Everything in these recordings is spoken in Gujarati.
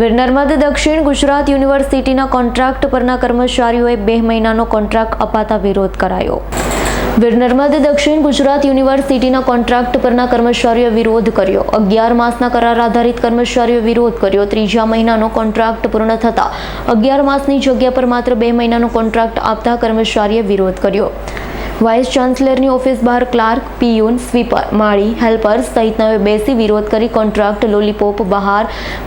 વીર નર્મદ દક્ષિણ ગુજરાત યુનિવર્સિટીના કોન્ટ્રાક્ટ પરના કર્મચારીઓએ બે મહિનાનો કોન્ટ્રાક્ટ અપાતા વિરોધ કરાયો. વીર નર્મદ દક્ષિણ ગુજરાત યુનિવર્સિટીના કોન્ટ્રાક્ટ પરના કર્મચારીઓએ વિરોધ કર્યો. અગિયાર માસના કરાર આધારિત કર્મચારીઓએ વિરોધ કર્યો. ત્રીજા મહિનાનો કોન્ટ્રાક્ટ પૂર્ણ થતાં અગિયાર માસની જગ્યા પર માત્ર બે મહિનાનો કોન્ટ્રાક્ટ આપતા કર્મચારીએ વિરોધ કર્યો. વાઇસ ચાન્સલરની ઓફિસ બહાર ક્લાર્ક પિયુન સ્વીપર માળી હેલ્પર સહિતનાઓએ બેસી વિરોધ કરી કોન્ટ્રાક્ટ લોલીપોપ બહાર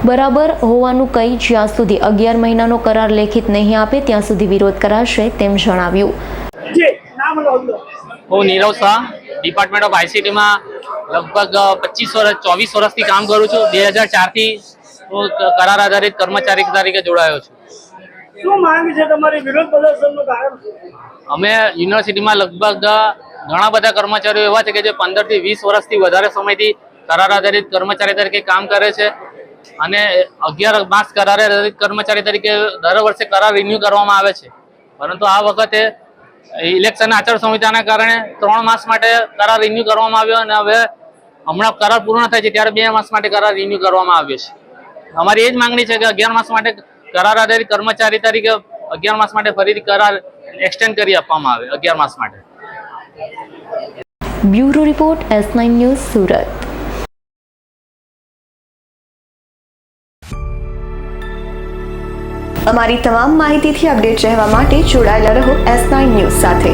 બરાબર હોવાનું કહી જ્યાં સુધી અગિયાર મહિનાનો કરાર લેખિત નહીં આપે ત્યાં સુધી વિરોધ કરાશે તેમ જણાવ્યું. જી નામ લો લો. હું નીરવ શાહ ડિપાર્ટમેન્ટ ઓફ આઈસીટીમાં લગભગ પચીસ વર્ષ ચોવીસ વર્ષથી કામ કરું છું. બે હજાર ચારથી હું કરાર આધારિત કર્મચારી તરીકે જોડાયો છું. શું માંગ છે તમારી? વિરોધ પ્રદર્શનનું અમે યુનિવર્સિટીમાં લગભગ ઘણા બધા કર્મચારીઓ એવા છે કે જે પંદરથી વીસ વર્ષથી વધારે સમયથી કરાર આધારિત કર્મચારી તરીકે કામ કરે છે અને અગિયાર માસ કરાર આધારિત કર્મચારી તરીકે દર વર્ષે કરાર રિન્યુ કરવામાં આવે છે. પરંતુ આ વખતે ઇલેક્શન આચાર સંહિતાના કારણે ત્રણ માસ માટે કરાર રિન્યુ કરવામાં આવ્યો અને હવે હમણાં કરાર પૂર્ણ થાય છે ત્યારે બે માસ માટે કરાર રિન્યુ કરવામાં આવ્યો છે. અમારી એ જ માંગણી છે કે અગિયાર માસ માટે કરાર આધારિત કર્મચારી તરીકે અગિયાર માસ માટે ફરીથી કરાર એક્સટેન્ડ કરી આપવામાં આવે, અગિયાર માસ માટે. Bureau report, S nine news, Surat. અમારી તમામ માહિતીથી અપડેટ રહેવા માટે જોડાયેલા રહો એસ નાઇન ન્યૂઝ સાથે.